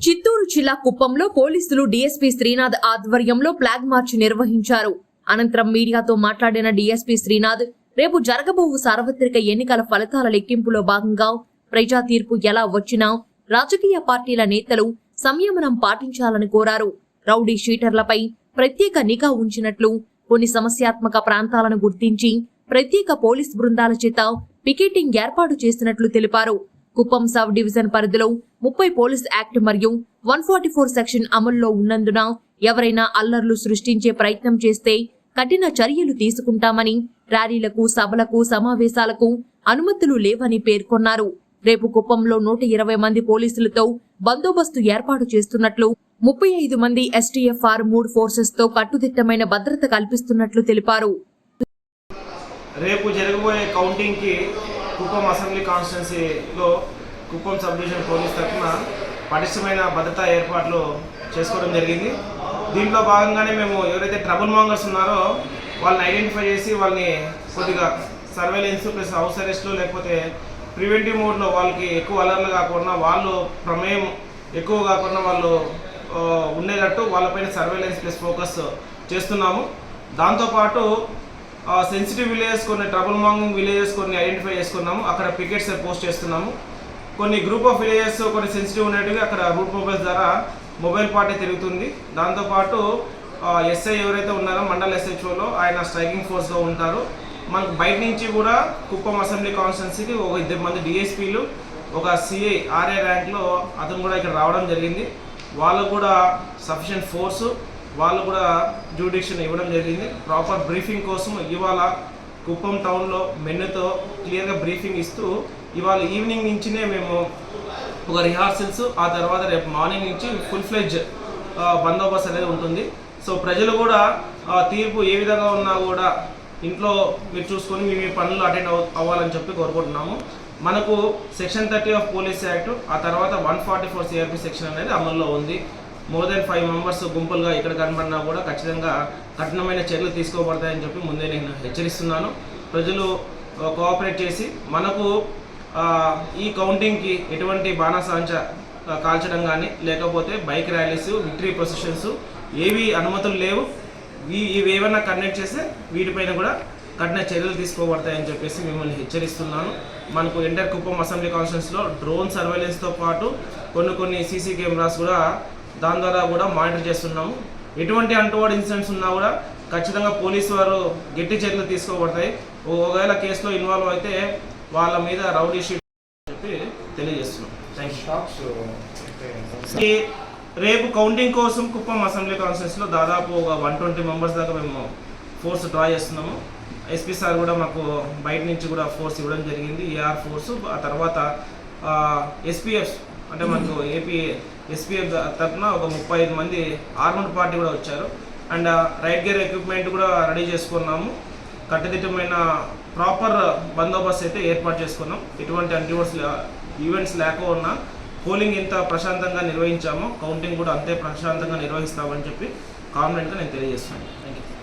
చిత్తూరు జిల్లా కుప్పంలో పోలీసులు డీఎస్పీ శ్రీనాథ్ ఆధ్వర్యంలో ఫ్లాగ్ మార్చ్ నిర్వహించారు. అనంతరం మీడియాతో మాట్లాడిన డీఎస్పీ శ్రీనాథ్ రేపు జరగబోవు సార్వత్రిక ఎన్నికల ఫలితాల లెక్కింపులో భాగంగా ప్రజా తీర్పు ఎలా వచ్చినా రాజకీయ పార్టీల నేతలు సంయమనం పాటించాలని కోరారు. రౌడీ షీటర్లపై ప్రత్యేక నిఘా ఉంచినట్లు కొన్ని సమస్యాత్మక ప్రాంతాలను గుర్తించి ప్రత్యేక పోలీస్ బృందాల చేత పికెటింగ్ ఏర్పాటు చేసినట్లు తెలిపారు. కుప్పం సబ్ డివిజన్ పరిధిలో ముప్పై పోలీస్ యాక్ట్ మరియు వన్ ఫార్టీ ఫోర్ సెక్షన్ అమల్లో ఉన్నందున ఎవరైనా అల్లర్లు సృష్టించే ప్రయత్నం చేస్తే కఠిన చర్యలు తీసుకుంటామని ర్యాలీలకు సభలకు సమావేశాలకు అనుమతులు లేవని పేర్కొన్నారు. రేపు కుప్పంలో నూట ఇరవై మంది పోలీసులతో బందోబస్తు ఏర్పాటు చేస్తున్నట్లు ముప్పై ఐదు మంది ఎస్టీఎఫ్ఆర్ మూడు ఫోర్సెస్తో కట్టుదిట్టమైన భద్రత కల్పిస్తున్నట్లు తెలిపారు. రేపు జరగబోయే కౌంటింగ్కి కుప్పం అసెంబ్లీ కాన్స్టిట్యున్సీలో కుప్పం సబ్ డివిజన్ పోలీస్ తరఫున పటిష్టమైన భద్రతా ఏర్పాట్లు చేసుకోవడం జరిగింది. దీంట్లో భాగంగానే మేము ఎవరైతే ట్రబుల్ మాంగర్స్ ఉన్నారో వాళ్ళని ఐడెంటిఫై చేసి వాళ్ళని కొద్దిగా సర్వేలెన్స్ ప్లస్ హౌస్ అరెస్ట్లు లేకపోతే ప్రివెంటివ్ మోడ్లో వాళ్ళకి ఎక్కువ అలర్లు కాకుండా వాళ్ళు ప్రమేయం ఎక్కువ కాకుండా వాళ్ళు ఉండేటట్టు వాళ్ళపైన సర్వేలెన్స్ ప్లస్ ఫోకస్ చేస్తున్నాము. దాంతోపాటు సెన్సిటివ్ విలేజెస్ కొన్ని ట్రబుల్ మాంగింగ్ విలేజెస్ కొన్ని ఐడెంటిఫై చేసుకున్నాము. అక్కడ పికెట్స్ పోస్ట్ చేస్తున్నాము. కొన్ని గ్రూప్ ఆఫ్ విలేజెస్ కొన్ని సెన్సిటివ్ ఉన్నట్టుగా అక్కడ రూట్ మొబైల్స్ ద్వారా మొబైల్ పార్టీ తిరుగుతుంది. దాంతోపాటు ఎస్ఐ ఎవరైతే ఉన్నారో మండల్ ఎస్హెచ్ఓలో ఆయన స్ట్రైకింగ్ ఫోర్స్గా ఉంటారు. మనకు బయట నుంచి కూడా కుప్పం అసెంబ్లీ కాన్స్టిట్యున్సీకి ఒక ఇద్దరు మంది డిఎస్పీలు ఒక సిఐ ఆర్ఏ ర్యాంక్లో అతను కూడా ఇక్కడ రావడం జరిగింది. వాళ్ళకు కూడా సఫిషియెంట్ ఫోర్సు వాళ్ళు కూడా జ్యూడిక్షన్ ఇవ్వడం జరిగింది. ప్రాపర్ బ్రీఫింగ్ కోసం ఇవాళ కుప్పం టౌన్లో మెన్నుతో క్లియర్గా బ్రీఫింగ్ ఇస్తూ ఇవాళ ఈవినింగ్ నుంచినే మేము ఒక రిహార్సల్స్ ఆ తర్వాత రేపు మార్నింగ్ నుంచి ఫుల్ ఫ్లెడ్జ్ బందోబస్తు అనేది ఉంటుంది. సో ప్రజలు కూడా తీర్పు ఏ విధంగా ఉన్నా కూడా ఇంట్లో మీరు చూసుకొని మీ మీ పనులు అటెండ్ అవ్వాలని చెప్పి కోరుకుంటున్నాము. మనకు section thirty of police act ఆ తర్వాత one forty four CRP section అనేది అమల్లో ఉంది. మోర్ దెన్ ఫైవ్ మెంబర్స్ గుంపులుగా ఇక్కడ కనబడినా కూడా ఖచ్చితంగా కఠినమైన చర్యలు తీసుకోబడతాయని చెప్పి ముందే నేను హెచ్చరిస్తున్నాను. ప్రజలు కోఆపరేట్ చేసి మనకు ఈ కౌంటింగ్కి ఎటువంటి బాణాసాంచ కాల్చడం కానీ లేకపోతే బైక్ ర్యాలీస్ విక్టరీ ప్రొసెషన్స్ ఏవి అనుమతులు లేవు. ఇవి ఏమైనా కండక్ట్ చేస్తే వీటిపైన కూడా కఠిన చర్యలు తీసుకోబడతాయని చెప్పేసి మిమ్మల్ని హెచ్చరిస్తున్నాను. మనకు ఎంటర్ కుప్పం అసెంబ్లీ కాన్స్టిట్యూన్స్లో డ్రోన్ సర్వేలెన్స్తో పాటు కొన్ని కొన్ని సీసీ కెమెరాస్ కూడా దాని ద్వారా కూడా మానిటర్ చేస్తున్నాము. ఎటువంటి అంటువాడు ఇన్సిడెంట్స్ ఉన్నా కూడా ఖచ్చితంగా పోలీసు వారు గట్టి చర్యలు తీసుకోబడతాయి. ఒకవేళ కేసులో ఇన్వాల్వ్ అయితే వాళ్ళ మీద రౌడీ షీట్ చెప్పి తెలియజేస్తున్నాం. థ్యాంక్ యూ రేపు కౌంటింగ్ కోసం కుప్పం అసెంబ్లీ కాన్స్టిట్యూన్సీలో దాదాపు ఒక వన్ ట్వంటీ మెంబర్స్ దాకా మేము ఫోర్స్ డ్రా చేస్తున్నాము. ఎస్పీ సార్ కూడా మాకు బయట నుంచి కూడా ఫోర్స్ ఇవ్వడం జరిగింది. ఏఆర్ ఫోర్స్ ఆ తర్వాత ఎస్పీఎఫ్ అంటే మనకు ఏపీ ఎస్పీఎఫ్ తరఫున ఒక ముప్పై ఐదు మంది ఆర్మడ్ పార్టీ కూడా వచ్చారు. అండ్ రైట్ గేర్ ఎక్విప్మెంట్ కూడా రెడీ చేసుకున్నాము. కట్టుదిట్టమైన ప్రాపర్ బందోబస్తు అయితే ఏర్పాటు చేసుకున్నాం. ఎటువంటి అంటివర్స్ ఈవెంట్స్ లేకుండా పోలింగ్ ఎంత ప్రశాంతంగా నిర్వహించామో. కౌంటింగ్ కూడా అంతే ప్రశాంతంగా నిర్వహిస్తామని చెప్పి కాన్ఫిడెంట్గా నేను తెలియజేస్తున్నాను. Thank you